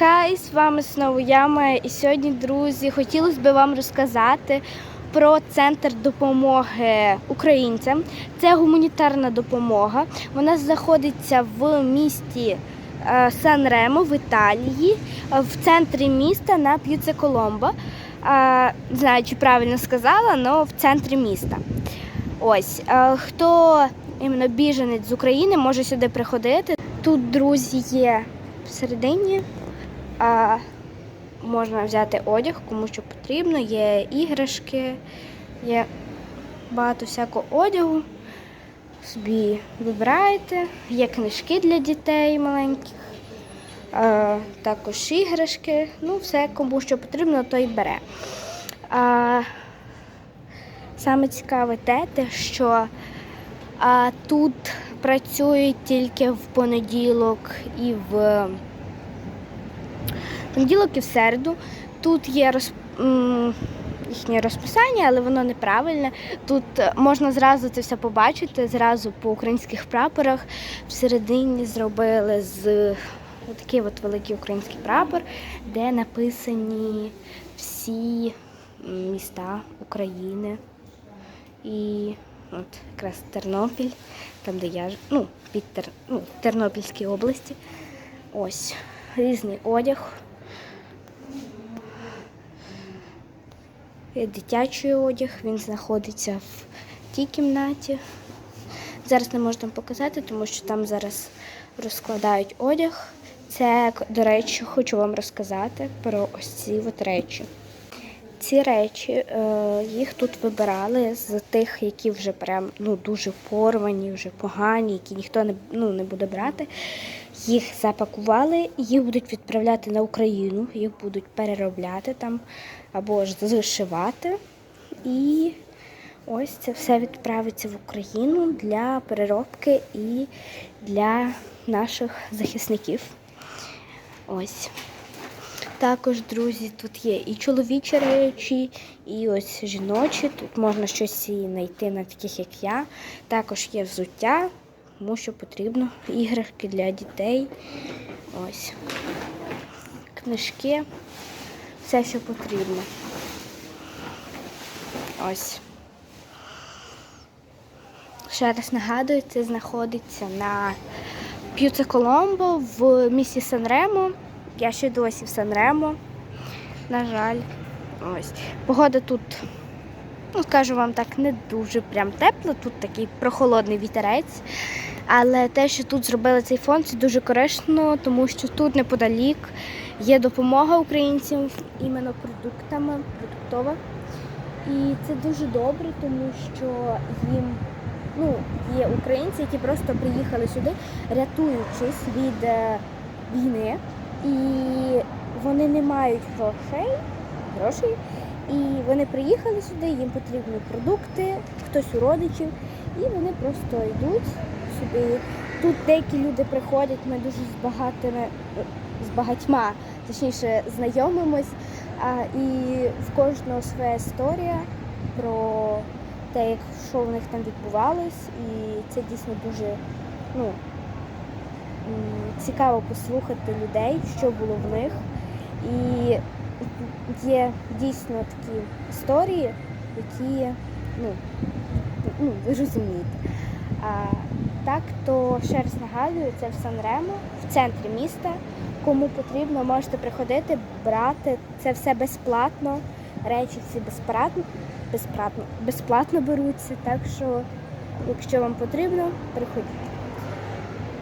Хай з вами знову я Майя. І сьогодні, друзі, хотілося б вам розказати про центр допомоги українцям. Це гуманітарна допомога. Вона знаходиться в місті е, Сан-Ремо в Італії, в центрі міста на П'юце Коломбо. Не знаю, чи правильно сказала, але в центрі міста. Ось е, хто іменно біженець з України може сюди приходити. Тут, друзі, є всередині. А, можна взяти одяг, кому що потрібно. Є іграшки, є багато всякого одягу. Собі вибираєте. Є книжки для дітей маленьких, а, також іграшки. Ну, все, кому що потрібно, то й бере. А, саме цікаве те, що а, тут працюють тільки в понеділок і в понеділок і в середу. Тут є роз... їхнє розписання, але воно неправильне. Тут е, можна зразу це все побачити, зразу по українських прапорах. Всередині зробили з такий от великий український прапор, де написані всі міста України. І от якраз Тернопіль, там, де я ну, під Тер... ну, Тернопільській області. Ось різний одяг. Дитячий одяг, він знаходиться в тій кімнаті. Зараз не можу там показати, тому що там зараз розкладають одяг. Це, до речі, хочу вам розказати про ось ці от речі. Ці речі е, їх тут вибирали з тих, які вже прям ну дуже порвані, вже погані, які ніхто не ну не буде брати. Їх запакували, їх будуть відправляти на Україну, їх будуть переробляти там або ж зашивати. І ось це все відправиться в Україну для переробки і для наших захисників. Ось. Також, друзі, тут є і чоловічі речі, і ось жіночі. Тут можна щось і знайти на таких, як я. Також є взуття, тому що потрібно іграшки для дітей. Ось. Книжки, все, що потрібно. Ось. Ще раз нагадую, це знаходиться на П'юце Коломбо в місті Санремо. Я ще досі в Санремо. На жаль. Ось. Погода тут, ну скажу вам так, не дуже прям тепла, тут такий прохолодний вітерець. Але те, що тут зробили цей фонд, це дуже корисно, тому що тут неподалік є допомога українцям іменно продуктами, продуктова. І це дуже добре, тому що їм ну, є українці, які просто приїхали сюди, рятуючись від е, війни, і вони не мають грошей, грошей, і вони приїхали сюди, їм потрібні продукти, хтось у родичів, і вони просто йдуть сюди. Тут деякі люди приходять, ми дуже з багатими, з багатьма, точніше, знайомимось. А, і в кожного своя історія про те, як що в них там відбувалось, і це дійсно дуже ну, цікаво послухати людей, що було в них. І є дійсно такі історії, які ну, ну ви розумієте. Так, то ще раз нагадую, це в Сан-Ремо, в центрі міста. Кому потрібно, можете приходити, брати. Це все безплатно. Речі всі безплатно, безплатно, безплатно беруться. Так що, якщо вам потрібно, приходіть.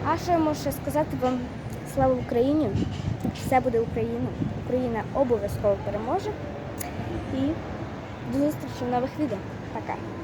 А що я можу сказати вам? Слава Україні! Все буде Україна. Україна обов'язково переможе. І до зустрічі в нових відео. Пока!